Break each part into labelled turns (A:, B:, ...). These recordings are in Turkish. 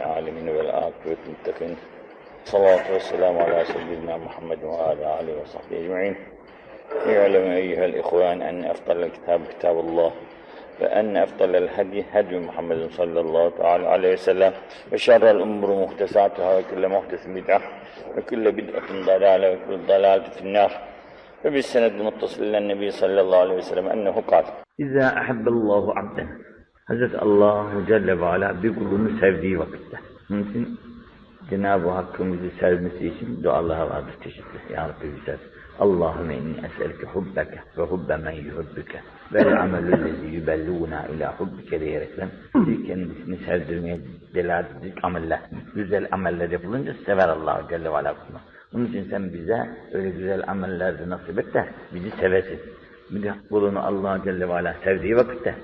A: العالمين والعاقبة للمتقين الصلاة والسلام على سيدنا محمد وعلى آله وصحبه أجمعين. اعلم أيها الإخوان أن أفضل الكتاب كتاب الله وأن أفضل الهدي هدي محمد صلى الله تعالى عليه وسلم. وشر الأمور محدثاتها وكل محدث بدعة وكل بدعة ضلالة وكل ضلالة في النار. وبالسند المتصل إلى النبي صلى الله عليه وسلم أنه قال
B: İza ahabballahu abden. Hazreti Allahu Celle ve Ala bir kulunu sevdiği vakitte. Onun için Cenab-ı Hakk'ın bizi sevmesi için dualar vardır çeşitli. Ya Rabbi bize Allahümme inni es'elke hubbeke ve hubbe men yuhubbuke vel amelüllezi yübellûna ila hubbike diyerekten bizi kendisini sevdirmeye delalet ameller, güzel ameller yapılınca sever Allah Celle ve Ala kulunu. Onun için sen bize öyle güzel ameller de nasip et de bizi sevesin. Bir de kulunu Allah Celle ve Ala sevdiği vakitte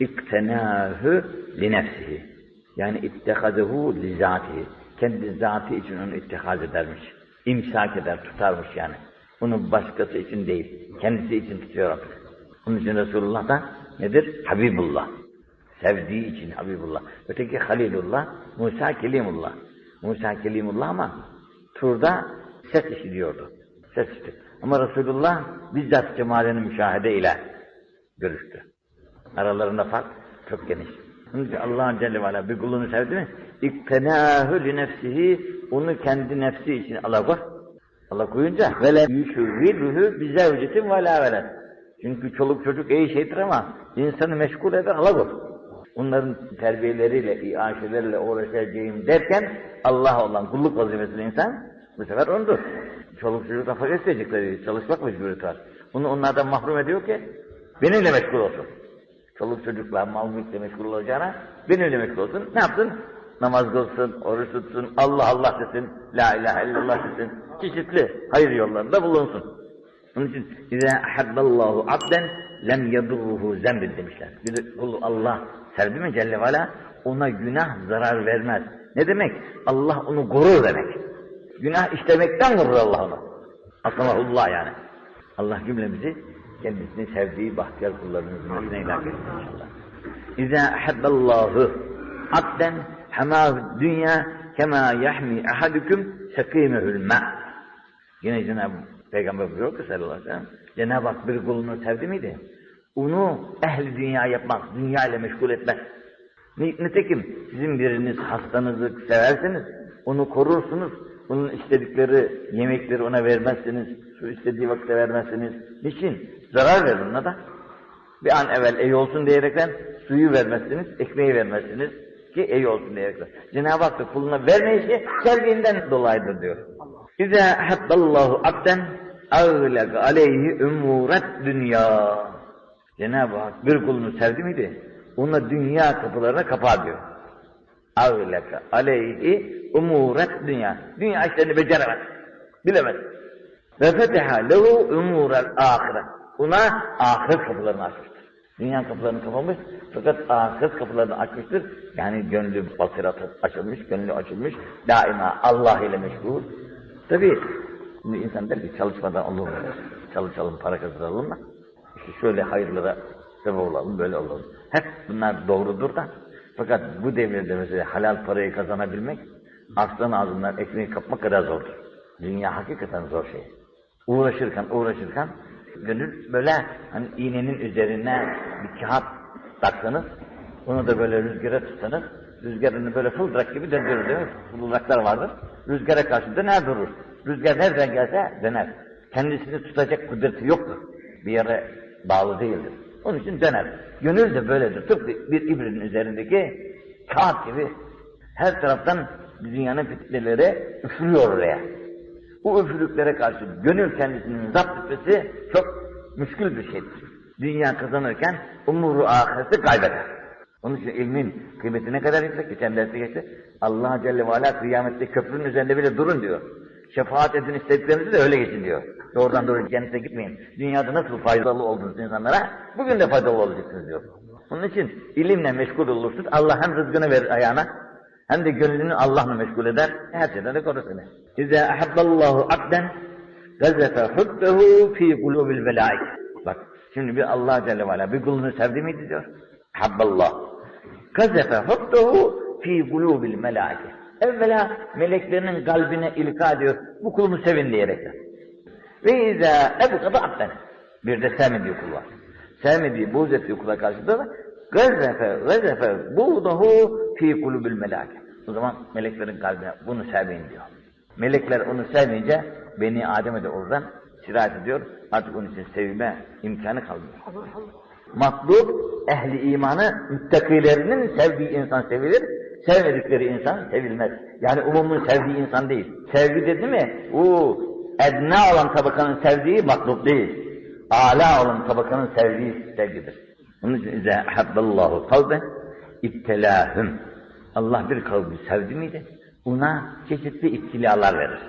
B: iktenâhü li nefsihi. Yani ittehadehu li zatihi. Kendi zatı için onu ittihaz edermiş. İmsak eder, tutarmış yani. Onu başkası için değil, kendisi için tutuyor artık. Onun için Resulullah da nedir? Habibullah. Sevdiği için Habibullah. Öteki Halilullah, Musa Kelimullah. Musa Kelimullah ama turda ses işitiyordu. Ses işitti. Ama Resulullah bizzat cemalini müşahede ile görüştü. Aralarında fark çok geniş. Onun için Allah Celle ve bir kulunu sevdi mi? İktenâhü li nefsihi onu kendi nefsi için Allah koy. Allah koyunca ve le yüşüvvîrühü bi zevcetin ve la veled. Çünkü çoluk çocuk iyi şeydir ama insanı meşgul eder Allah koy. Onların terbiyeleriyle, iaşeleriyle uğraşacağım derken Allah olan kulluk vazifesini insan bu sefer ondur. Çoluk çocuk kafa isteyecekleri, çalışmak mecburiyeti var. Bunu onlardan mahrum ediyor ki benimle meşgul olsun. Çoluk çocukla, mal mülkle meşgul olacağına benimle meşgul olsun. Ne yapsın? Namaz kılsın, oruç tutsun, Allah Allah desin, La ilahe illallah desin. Çeşitli hayır yollarında bulunsun. Onun için İzâ ahabballahu abden lem yadurruhu zembin demişler. Bir kulu Allah sevdi mi Celle ve Ala ona günah zarar vermez. Ne demek? Allah onu korur demek. Günah işlemekten korur Allah onu. Asamahullah yani. Allah cümlemizi kendisini sevdiği bahtiyar kullarının zümresine ilak etsin inşallah. İzâ ahabballahu abden hemâhu dünya kemâ yahmi ahadüküm sekîmehül ma. Yine Cenab-ı Peygamber buyuruyor ki sallallahu aleyhi ve sellem, Cenab-ı Hak bir kulunu sevdi miydi? Onu ehli dünya yapmak, dünya ile meşgul etmez. Nitekim sizin biriniz hastanızı severseniz, onu korursunuz, onun istedikleri yemekleri ona vermezsiniz, su istediği vakitte vermezsiniz. Niçin? Zarar verir ona da. Bir an evvel iyi olsun diyerekten suyu vermezsiniz, ekmeği vermezsiniz ki iyi olsun diyerekten. Cenab-ı Hak da kuluna vermeyişi sevdiğinden dolayıdır diyor. İzâ habballahu abden ağlek aleyhi umuret dünya. Cenab-ı Hak bir kulunu sevdi miydi? Ona dünya kapılarına kapar diyor. Ağlek aleyhi umuret dünya. Dünya işlerini beceremez. Bilemez. Ve feteha lehu umurel ahiret. Ona ahiret kapılarını açmıştır. Dünya kapılarını kapamış fakat ahiret kapılarını açmıştır. Yani gönlü basirat açılmış, gönlü açılmış. Daima Allah ile meşgul. Tabi şimdi insan der ki çalışmadan olur mu? Çalışalım, para kazanalım da. İşte şöyle hayırlara sebep olalım, böyle olalım. Hep bunlar doğrudur da. Fakat bu devirde mesela halal parayı kazanabilmek aslan ağzından ekmeği kapmak kadar zordur. Dünya hakikaten zor şey. Uğraşırken uğraşırken gönül böyle hani iğnenin üzerine bir kağıt taksanız onu da böyle rüzgara tutsanız rüzgarını böyle fıldırak gibi döndürür değil mi? Fıldıraklar vardır. Rüzgara karşı döner durur. Rüzgar nereden gelse döner. Kendisini tutacak kudreti yoktur. Bir yere bağlı değildir. Onun için döner. Gönül de böyledir. Tıpkı bir ibrenin üzerindeki kağıt gibi her taraftan dünyanın fitneleri üfürüyor oraya. Bu üfürüklere karşı gönül kendisinin zapt etmesi çok müşkül bir şeydir. Dünya kazanırken umuru ahireti kaybeder. Onun için ilmin kıymeti ne kadar yüksek? Geçen derste geçti. Allah Celle ve Ala kıyamette köprünün üzerinde bile durun diyor. Şefaat edin istediklerinizi de öyle geçin diyor. Doğrudan doğru cennete gitmeyin. Dünyada nasıl faydalı oldunuz insanlara, bugün de faydalı olacaksınız diyor. Onun için ilimle meşgul olursunuz. Allah hem rızkını verir ayağına, hem de gönlünü Allah'la meşgul eder. Her şeyden de korur seni. İzâ ahabballahu abden gazefe hubbehu fî kulûbil velâik. Bak şimdi bir Allah Celle ve bir kulunu sevdi miydi diyor. Habballah. Gazefe hubbehu fi kulubil melaike. Evvela meleklerinin kalbine ilka ediyor. Bu kulumu sevin diyerekten. Ve izâ ebgada abden. Bir de sevmediği kul var. Sevmediği, buğz ettiği kula karşı da gazzefe, gazzefe buğdahu fi kulübül melâke. O zaman meleklerin kalbine bunu sevmeyin diyor. Melekler onu sevmeyince beni Adem'e de oradan sirayet ediyor. Artık onun için sevme imkanı kalmıyor. Matlub ehli imanı müttakilerinin sevdiği insan sevilir, sevmedikleri insan sevilmez. Yani umumun sevdiği insan değil. Sevgi dedi mi? O edna olan tabakanın sevdiği matlub değil. Ala olan tabakanın sevdiği sevgidir. Onun için izâ habballahu kalbe ibtelâhüm. Allah bir kavmi sevdi miydi? Ona çeşitli iptilalar verir.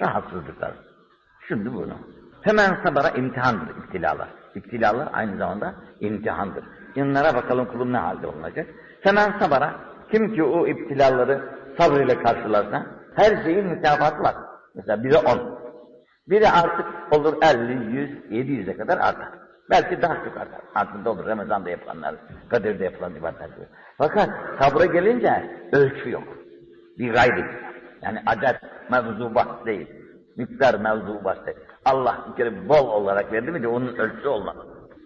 B: Rahatsızlıklar. Şimdi bunu. Hemen sabara imtihandır iptilalar. İptilalar aynı zamanda imtihandır. Yanlara bakalım kulum ne halde olacak. Hemen sabara kim ki o iptilaları sabrıyla karşılarsa her şeyin mükafatı var. Mesela biri on. Biri artık olur 50, 100, 700'e kadar artar. Belki daha çok artar. Artık olur Ramazan'da yapılanlar, Kadir'de yapılan ibadetler gibi. Fakat sabra gelince ölçü yok. Bir gayri. Yani adet mevzu bahs değil. Miktar mevzu bahs değil. Allah bir kere bol olarak verdi mi de onun ölçüsü olmaz.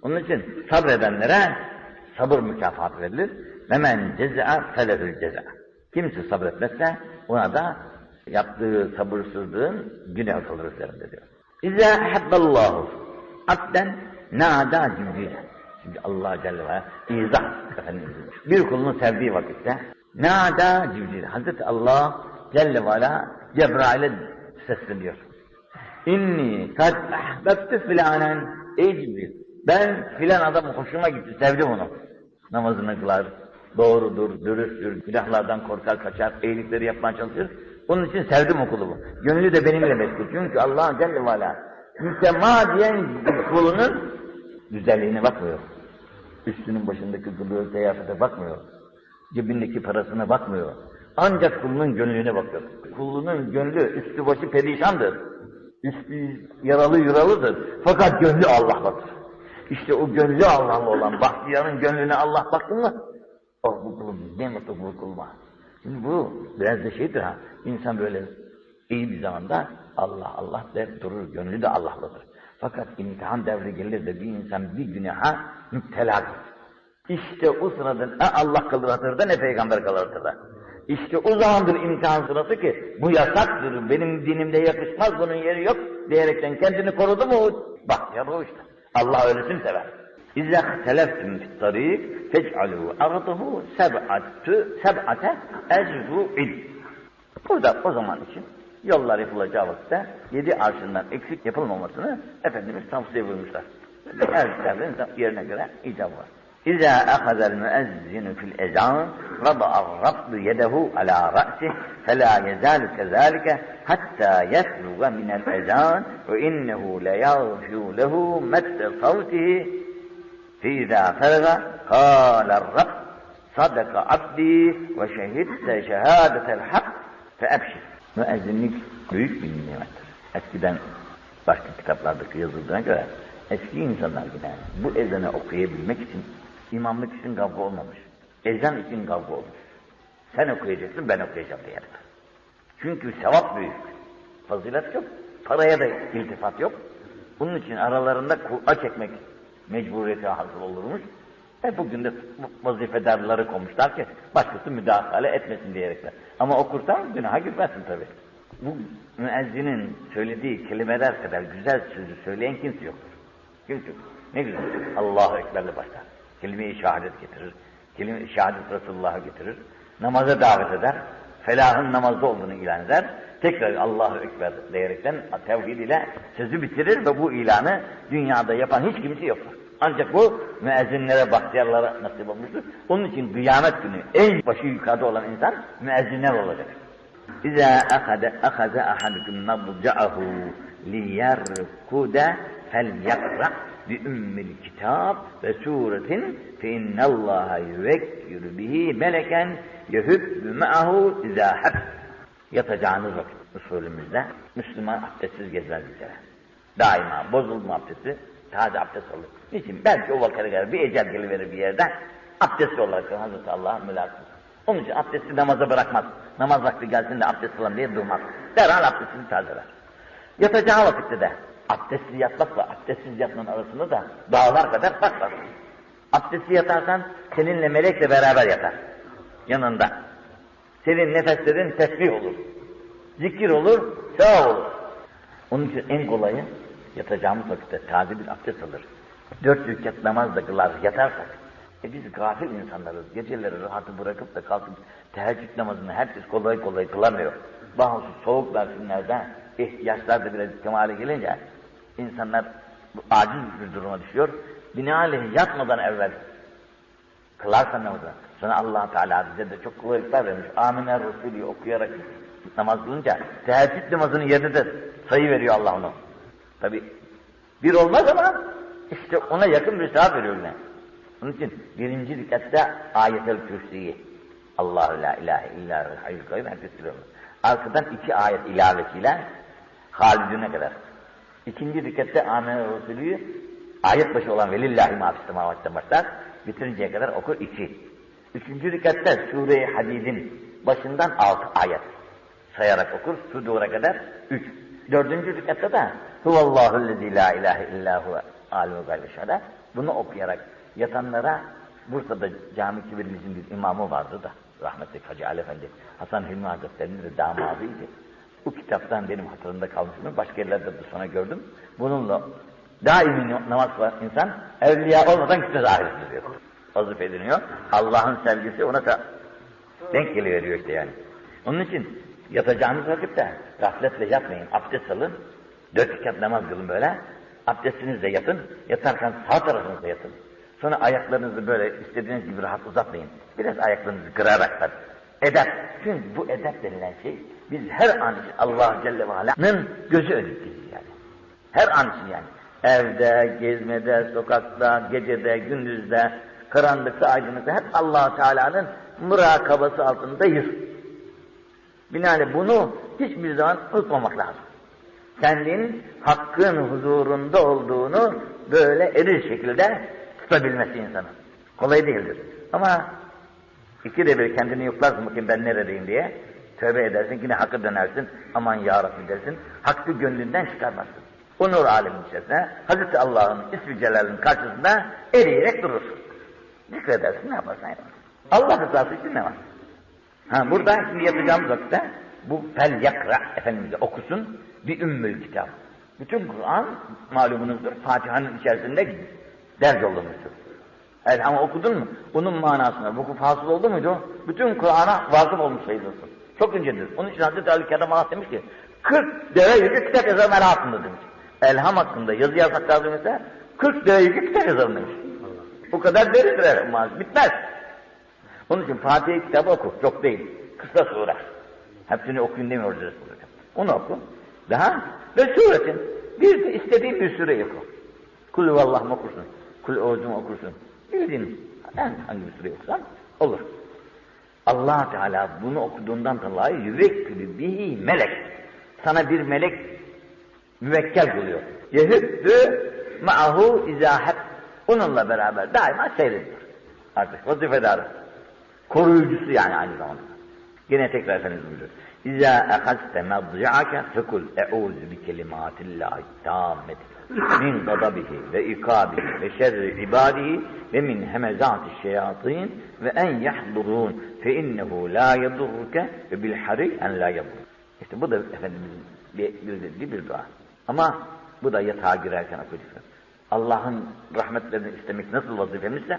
B: Onun için sabredenlere sabır mükafatı verilir. Ve men ceza felehül ceza. Kimse sabretmezse ona da yaptığı sabırsızlığın günah kalır üzerinde diyor. İzâ hebballahu abden nâdâ cibril. Şimdi Allah Celle ve izah Efendimiz. Bir kulunu sevdiği vakitte nâdâ cibril. Hazreti Allah Celle ve Ala Cebrail'e sesleniyor. İnni kad ahbebtü filanen. Ey Cibril ben filan adamı hoşuma gitti sevdim onu. Namazını kılar, doğrudur, dürüsttür, günahlardan korkar, kaçar, iyilikleri yapmaya çalışır. Onun için sevdim o kulumu. Gönlü de benimle meşgul. Çünkü Allah Celle ve Ala mütemadiyen kulunun güzelliğine bakmıyor. Üstünün başındaki kılığı, kıyafete bakmıyor. Cebindeki parasına bakmıyor. Ancak kulunun gönlüne bakıyor. Kulunun gönlü üstü başı perişandır. Üstü yaralı yuralıdır. Fakat gönlü Allah'ladır. İşte o gönlü Allah'la olan bahtiyarın gönlüne Allah baktı mı? Oh bu kulum ne mutlu bu kuluma. Şimdi bu biraz da şeydir ha. İnsan böyle iyi bir zamanda Allah Allah der durur. Gönlü de Allah'ladır. Fakat imtihan devri gelir de bir insan bir günaha müpteladır. İşte o sırada ne Allah kalır hatırda ne peygamber kalır hatırda. İşte o zamandır imtihan sırası ki bu yasaktır, benim dinimde yakışmaz, bunun yeri yok diyerekten kendini korudu mu bak ya bu işte. Allah öylesini sever. İzâ ihteleftum fit-tarîk fec'alû arduhu seb'atü seb'ate ecru'in. Burada o zaman için yollar yapılacağı vakitte yedi arşından eksik yapılmamasını Efendimiz tavsiye buyurmuşlar. Kitabın yerine göre icabı var. İzâ ehazel müezzinu fil ezan vada'a rabbu yedehu ala ra'sih felâ yezâlu kezâlike hattâ yesluga minel ezan ve innehu leyâgfû lehu mette savtihi فإذا فرغ قال الرب صدق عبدي وشهدت شهادة الحق فأبشر Müezzinlik büyük bir nimettir. Eskiden başka kitaplardaki yazıldığına göre eski insanlar yine bu ezanı okuyabilmek için imamlık için kavga olmamış. Ezan için kavga olmuş. Sen okuyacaksın ben okuyacağım diyerek. Çünkü sevap büyük. Fazilet yok. Paraya da iltifat yok. Bunun için aralarında kura çekmek mecburiyeti hasıl olurmuş. E bugün de vazifedarları koymuşlar ki başkası müdahale etmesin diyerekler. Ama okursan günaha girmezsin tabi. Bu müezzinin söylediği kelimeler kadar güzel sözü söyleyen kimse yoktur. Kimse yok. Ne güzel. Allahu Ekber'le başlar. Kelime-i şehadet getirir. Kelime-i şehadet Resulullah'ı getirir. Namaza davet eder. Felahın namazda olduğunu ilan eder. Tekrar Allahu Ekber diyerekten tevhid ile sözü bitirir ve bu ilanı dünyada yapan hiç kimse yoktur. Ancak bu müezzinlere, bahtiyarlara nasip olmuştur. Onun için kıyamet günü en başı yukarıda olan insan müezzinler olacak. İzâ ahade ahaze ahadukum nabca'ahu liyerkude felyakra bi ümmil kitab ve suretin fe innallâhe yüvekkir bihi meleken yehübbü me'ahu izâ hab. Yatacağınız vakit usulümüzde Müslüman abdestsiz gezmez bir kere. Daima bozuldu mu abdesti, taze abdest olur. Niçin? Belki o vakite kadar bir ecel geliverir bir yerden, abdestli olarak Hazreti Allah'a mülakım. Onun için abdesti namaza bırakmaz. Namaz vakti gelsin de abdest alalım diye durmaz. Derhal abdestini tazeler. Yatacağı vakitte de abdestli yatmakla abdestsiz yatmanın arasında da dağlar kadar fark var. Abdestli yatarsan seninle melekle beraber yatar. Yanında. Senin nefeslerin tesbih olur. Zikir olur, sevap olur. Onun için en kolayı yatacağımız vakitte taze bir abdest alır. Dört rekat namaz da kılar yatarsak. E biz gafil insanlarız. Geceleri rahatı bırakıp da kalkıp teheccüd namazını herkes kolay kolay kılamıyor. Bazı soğuk mevsimlerde ihtiyaçlar da biraz kemale gelince insanlar aciz bir duruma düşüyor. Binaenaleyh yatmadan evvel kılarsan namazı. Sonra allah Teala bize de çok kolaylıklar vermiş. Amine Resulü okuyarak namaz kılınca teheccüd namazının yerine de sayı veriyor Allah onu. Tabi bir olmaz ama işte ona yakın bir sevap veriyor yine. Onun için birinci rekatta ayetel kürsüyü Allahu la ilahe illa hayyul kayyum herkes. Arkadan iki ayet ilavesiyle halidine kadar. İkinci rekatta amene Resulü'yü ayet başı olan velillahi ma fis semavatte başlar. Bitirinceye kadar okur iki. Üçüncü rekatta Sure-i Hadid'in başından altı ayet sayarak okur. Sudur'a kadar üç. Dördüncü rekatta da Huvallahu lezi la ilahe illa huve alimul gaybi şehade. Bunu okuyarak yatanlara Bursa'da cami kibirimizin bir imamı vardı da rahmetli Hacı Ali Efendi Hasan Hilmi Hazretleri'nin de damadıydı. Bu kitaptan benim hatırımda kalmıştır. Başka yerlerde de sonra gördüm. Bununla daimi namaz var insan evliya olmadan gitmez ahirette diyor. Vazife ediniyor. Allah'ın sevgisi ona da denk geliveriyor işte yani. Onun için yatacağınız vakitte gafletle yatmayın. Abdest alın. Dört rekat namaz kılın böyle. Abdestinizle yatın. Yatarken sağ tarafınızda yatın. Sonra ayaklarınızı böyle istediğiniz gibi rahat uzatmayın. Biraz ayaklarınızı kırarak da. Edep. Çünkü bu edep denilen şey biz her an Allah Celle ve Ala'nın gözü önündeyiz yani. Her an için yani. Evde, gezmede, sokakta, gecede, gündüzde, karanlıkta, aydınlıkta hep allah Teala'nın murakabası altındayız. Binaenaleyh bunu hiçbir zaman unutmamak lazım. Kendin hakkın huzurunda olduğunu böyle eril şekilde tutabilmesi insanın. Kolay değildir. Ama iki de bir kendini yoklarsın bakayım ben neredeyim diye. Tövbe edersin yine hakkı dönersin. Aman ya Rabbi dersin. Hakkı gönlünden çıkarmazsın. O nur alemin içerisinde Hazreti Allah'ın ismi celalinin karşısında eriyerek durursun. Zikredersin ne yaparsan yaparsın. Allah rızası için ne var? Ha burada şimdi yapacağımız vakitte bu fel yakra Efendimiz'e okusun bir ümmül kitap. Bütün Kur'an malumunuzdur Fatiha'nın içerisinde derc olunmuştur. Evet ama okudun mu? Bunun manasına vukuf hasıl oldu muydu? Bütün Kur'an'a vakıf olmuş sayılırsın. Çok incedir. Onun için Hazreti Ali Kerem Allah demiş ki 40 deve yükü kitap yazarım el hakkında demiş. Elham hakkında yazı yazmak lazım ise 40 deve yükü kitap yazarım demiş. Bu kadar deridir el Bitmez. Onun için Fatih kitabı oku. Çok değil. Kısa sure. Hepsini okuyun demiyoruz Resulü. Onu oku. Daha ve suretin bir istediğin bir süre oku. Kul vallahım okursun. Kul oğuzum okursun. Bildiğin en hangi bir süre okursan olur. allah Teala bunu okuduğundan dolayı yüvekkülü bihi melek. Sana bir melek müvekkel kılıyor. Yehüddü ma'ahu izahep. Onunla beraber daima seyrediyor. Artık vazifedarı. Koruyucusu yani aynı zamanda. Yine tekrar Efendimiz buyuruyor. İzâ ehazte mezca'ake fekul e'ûzü bi kelimâtillâhi tâmmeti min gadabihi ve ikabihi ve şerri ibadihi ve min hemezâti şeyatîn ve en yahdurûn fe innehu la yedurruke ve bil hari en la yedurruke. İşte bu da Efendimizin dediği bir dua. Ama bu da yatağa girerken okuyacak. Allah'ın rahmetlerini istemek nasıl vazifemizse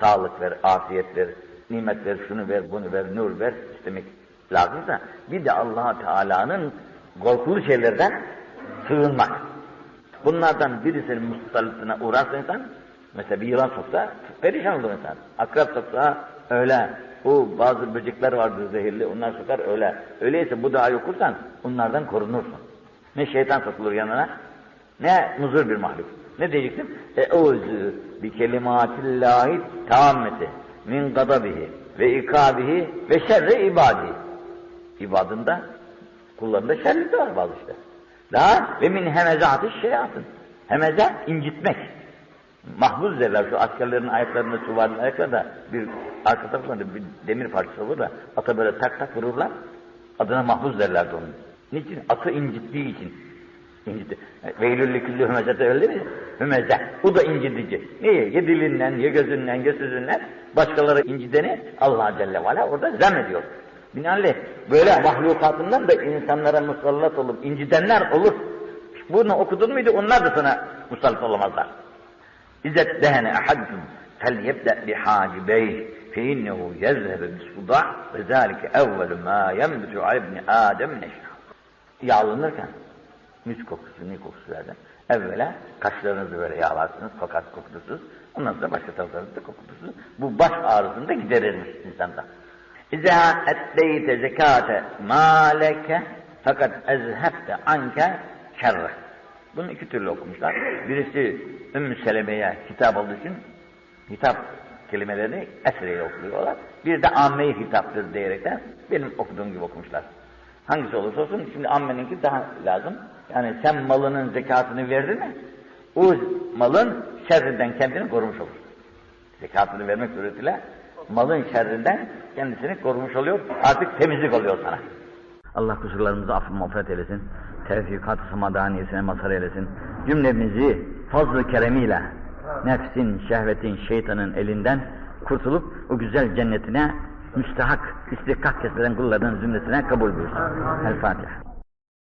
B: sağlık ver, afiyet ver, nimet ver, şunu ver, bunu ver, nur ver istemek lazımsa bir de allah Teala'nın korkulu şeylerden sığınmak. Bunlardan birisinin mustallıtına uğrarsa insan, mesela bir yılan soksa perişan olur insan. Akrep soksa öyle. Bu bazı böcekler vardır zehirli, onlar sokar öyle. Öyleyse bu duayı okursan onlardan korunursun. Ne şeytan sokulur yanına, ne muzur bir mahluk. Ne diyeceksin? Eûzü bi kelimatillahi tammeti min gadabihi ve ikabihi ve şerri ibadi. İbadında kullarında şerlik de var bazı işte. Daha ve min hemezatı şeyatın. Hemeze incitmek. Mahfuz derler şu askerlerin ayaklarında, süvarinin ayaklarında bir arka taraflarında bir demir parçası olur da ata böyle tak tak vururlar. Adına mahfuz derlerdi onun. Niçin? Atı incittiği için. İncitti. Veylüllü küllü hümezete öyle mi? Hümeze. Bu da incitici. Niye? Ya dilinden, ya gözünden, ya sözünden başkaları inciteni Allah Celle ve orada zem ediyor. Binaenaleyh Böyle mahlukatından da insanlara musallat olup incidenler olur. Bunu okudun muydu onlar da sana musallat olamazlar. İzzet dehene ahadun fel yebde bi hacibeyh fe innehu yezhebe bis sudah ve zâlike evvelu mâ yembitu ibni âdem neşâ. Yağlanırken müz kokusu, ne kokusu zaten. Evvela kaşlarınızı böyle yağlarsınız, fakat kokutusuz. Ondan sonra başka taraflarınızı da kokutusuz. Bu baş ağrısını da giderirmiş insanda. İzâ etteyte zekâte mâleke fakat ezhebte anke şerre. Bunu iki türlü okumuşlar. Birisi Ümmü Seleme'ye hitap olduğu için hitap kelimelerini esreyle okuyorlar. Bir de amme-i hitaptır diyerekten benim okuduğum gibi okumuşlar. Hangisi olursa olsun şimdi ammeninki daha lazım. Yani sen malının zekatını verdin mi? O malın şerrinden kendini korumuş olur. Zekatını vermek suretiyle malın şerrinden kendisini korumuş oluyor. Artık temizlik oluyor sana. Allah kusurlarımızı affı mağfiret eylesin. Tevfikat-ı samadaniyesine mazhar eylesin. Cümlemizi fazl-ı keremiyle nefsin, şehvetin, şeytanın elinden kurtulup o güzel cennetine müstahak, istihkak kesilen kullardan zümresine kabul buyursun. El Fatiha.